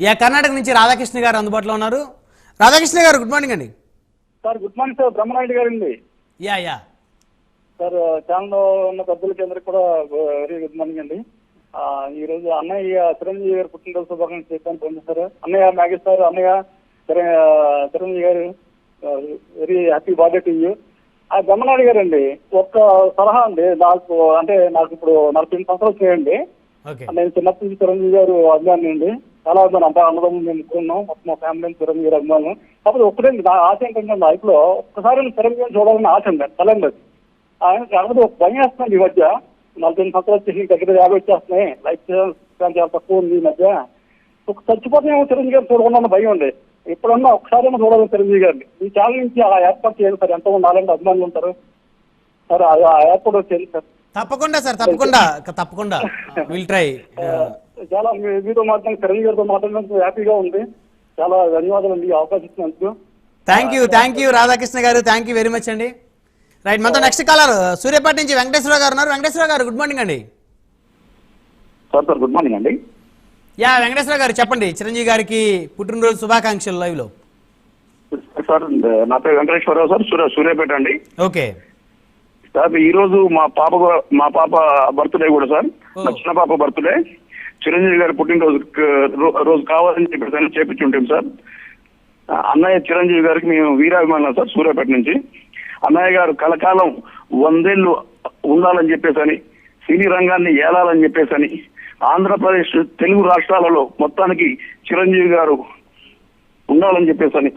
Yeah Karnataka నుంచి రాధాకృష్ణ గారు అందుబాటులో ఉన్నారు? రాధాకృష్ణ గారు గుడ్ మార్నింగ్ అండి. Sir good morning sir. Brahmanaidu గారండి. Yeah yeah. సార్ ఛానల్లో ఉన్న పెద్దలకి అందరికి కూడా వెరీ గుడ్ మార్నింగ్ అండి. ఈ రోజు అన్నయ్య చిరంజీవి గారు పుట్టినరోజు శుభాకాంక్షలు చెప్పాను. చేశారు అన్నయ్య నాగేష్ సార్ అన్నయ్య చిర- Chiranjeevi garu very happy birthday to you ఆ బ్రహ్మనాయుడు గారండి ఒక్క సలహా అండి. నాకు అంటే నాకు ఇప్పుడు నలభై ఎనిమిది సంవత్సరాలు ఓకే. నేను చిన్నప్పటి నుంచి చిరంజీవి గారు అభిమాని అండి. చాలా అభిమానం అంతా అన్నదమ్ములు మేము ముగ్గురున్నాం మొత్తం మా ఫ్యామిలీ చిరంజీవి గారు అభిమానం కాకపోతే ఒక్కటే నా ఆశ ఏంటంటే లైఫ్లో ఒక్కసారి నేను చిరంజీవి గారిని చూడాలని ఆశ ఉంది తలండి అది. ఆయన కాకపోతే ఒక భయం వేస్తుంది ఈ మధ్య. నలభై సంవత్సరాలు వచ్చేసి దగ్గర యాభై వచ్చేస్తున్నాయి. లైఫ్ చాలా తక్కువ ఉంది ఈ మధ్య. ఒక చచ్చిపోతే చిరంజీవి గారిని చూడకుండా భయం ఉంది ఎప్పుడన్నా ఒకసారి చూడాలి చిరంజీవి గారిని. ఈ ఛానల్ నుంచి ఆ ఏర్పాటు చేయాలి సార్. ఎంతమంది నాలుగు అభిమానులు ఉంటారు. సార్ ఆ ఆ ఏర్పాటు చేయండి సార్. తప్పకుండా సార్ తప్పకుండా. తప్పకుండా. విల్ ట్రై చాలా మీతో మాట్లాడిన చిరంజీవి గారితో మాట్లాడినందుకు హ్యాపీగా ఉంది. చాలా ధన్యవాదాలు అండి ఈ అవకాశం ఇచ్చినందుకు. Thank you thank you Radhakrishna garu thank you very much అండి. రైట్ మనతో నెక్స్ట్ కాలర్ సూర్యాపేట నుంచి వెంకటేశ్వర గారు ఉన్నారు. వెంకటేశ్వర గారు గుడ్ మార్నింగ్ అండి. సార్ సార్ గుడ్ మార్నింగ్ అండి. యా వెంకటేశ్వర గారు చెప్పండి. చిరంజీవి గారికి పుట్టినరోజు శుభాకాంక్షలు లైవ్లో సార్ నా పేరు వెంకటేశ్వరరావు సార్ సూర్య సూర్యాపేట అండి. ఓకే. సార్ ఈ రోజు మా పాప మా పాప బర్త్డే కూడా సార్. మా చిన్న పాప బర్త్డే. చిరంజీవి గారి పుట్టినరోజు రోజు కావాలని చెప్పి చేపించుంటాం సార్. అన్నయ్య చిరంజీవి గారికి మేము వీరాభిమానులు సార్ సూర్యాపేట నుంచి. అన్నయ్య గారు కలకాలం వందేళ్ళు ఉండాలని చెప్పేసని సినీ రంగాన్ని ఏలాలని చెప్పేసని ఆంధ్రప్రదేశ్ తెలుగు రాష్ట్రాలలో మొత్తానికి చిరంజీవి గారు ఉండాలని చెప్పేసని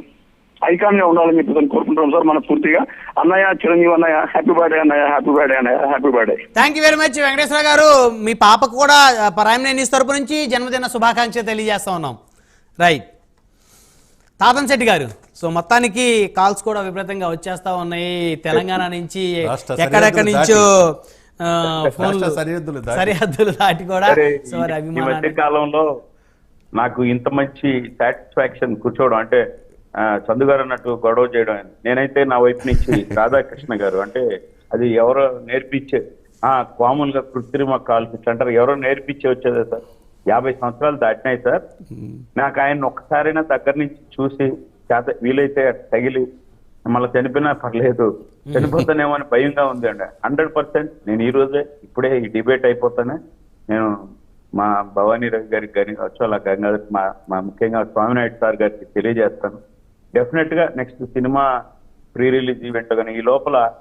ఐకాన్గా ఉండాలని చెప్పేసి కోరుకుంటున్నాం సార్. మన పూర్తిగా అన్నయ్య చిరంజీవి అన్నయ్య హ్యాపీ బర్త్డే అన్నయ్య హ్యాపీ బర్త్డే అన్నయ్య happy birthday thank you very much Venkateswara garu. మీ పాపకు కూడా పరాయణ న్యూస్ తరపు నుంచి జన్మదిన శుభాకాంక్షలు తెలియజేస్తా ఉన్నాం. రైట్ తాతన్ శెట్టి గారు సో మొత్తానికి కాల్స్ కూడా విపరీతంగా వచ్చేస్తా ఉన్నాయి. తెలంగాణ నుంచి ఎక్కడెక్కడి నుంచో సరిహద్దులు దాటి. సరిహద్దులు దాటి కూడా కాలంలో నాకు ఇంత మంచి సాటిస్ఫాక్షన్ కూర్చోవడం అంటే ఆ, చందు గారు అన్నట్టు గొడవ చేయడం. నేనైతే నా వైపు నుంచి రాధాకృష్ణ గారు అంటే అది ఎవరో నేర్పించే ఆ గా కృత్రిమ కాల్స్ అంటారు. ఎవరో నేర్పించే వచ్చేదే సార్. యాభై సంవత్సరాలు దాటినాయి సార్. నాకు ఆయన ఒక్కసారైనా దగ్గర నుంచి చూసి చేత వీలైతే తగిలి మళ్ళీ చనిపోయినా పర్లేదు. చనిపోతానేమో అని భయంగా ఉంది అండి. హండ్రెడ్ పర్సెంట్ నేను ఈ రోజే ఇప్పుడే ఈ డిబేట్ అయిపోతానే నేను మా భవానీ రవి గారికి కానీ అచ్చోలా గంగాధర్ మా మా ముఖ్యంగా స్వామినాయుడు సార్ గారికి తెలియజేస్తాను. డెఫినెట్గా next cinema pre release event కానీ ఈ లోపల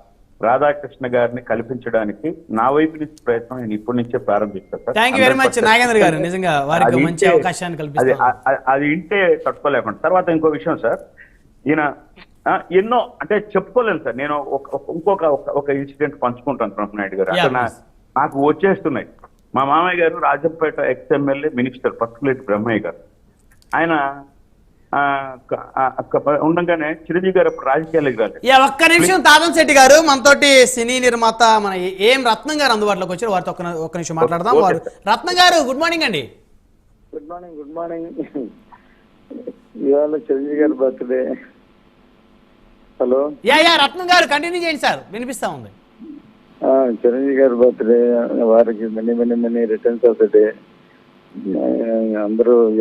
రాధాకృష్ణ గారిని కల్పించడానికి నా వైపు నుంచి ప్రయత్నం నేను ఇప్పటి నుంచే ప్రారంభిస్తాను sir. Thank you very much 100%. Nagendra garu. నిజంగా వారికి అది ఇంటే- తట్టుకోలేకుండా. తర్వాత ఇంకో విషయం సార్. ఈయన ఎన్నో అంటే చెప్పుకోలేను సార్. నేను ఇంకొక ఒక- ఇన్సిడెంట్ పంచుకుంటాను బ్రహ్మనాయుడు గారు. నాకు వచ్చేస్తున్నాయి. మా మామయ్య గారు Rajampet ex MLA minister Pasupuleti Brahmayya garu. ఆయన ఉండగానే చిరంజీవి గారు అప్పుడు రాజకీయాలకు రాలేదు. యా ఒక్క నిమిషం తాదం శెట్టి గారు మనతోటి సినీ నిర్మాత మన ఏం రత్నం గారు అందుబాటులోకి వచ్చారు. వారితో ఒక్క ఒక్క నిమిషం మాట్లాడదాం. వారు రత్నం గారు గుడ్ మార్నింగ్ అండి. Good morning good morning. ఇవాళ చిరంజీవి గారి birthday. Hello? Yeah yeah Ratnam garu continue చేయండి సార్. వినిపిస్తా ఉంది. ఆ, చిరంజీవి గారి బర్త్డే. వారికి many many many returns of the day అందరూ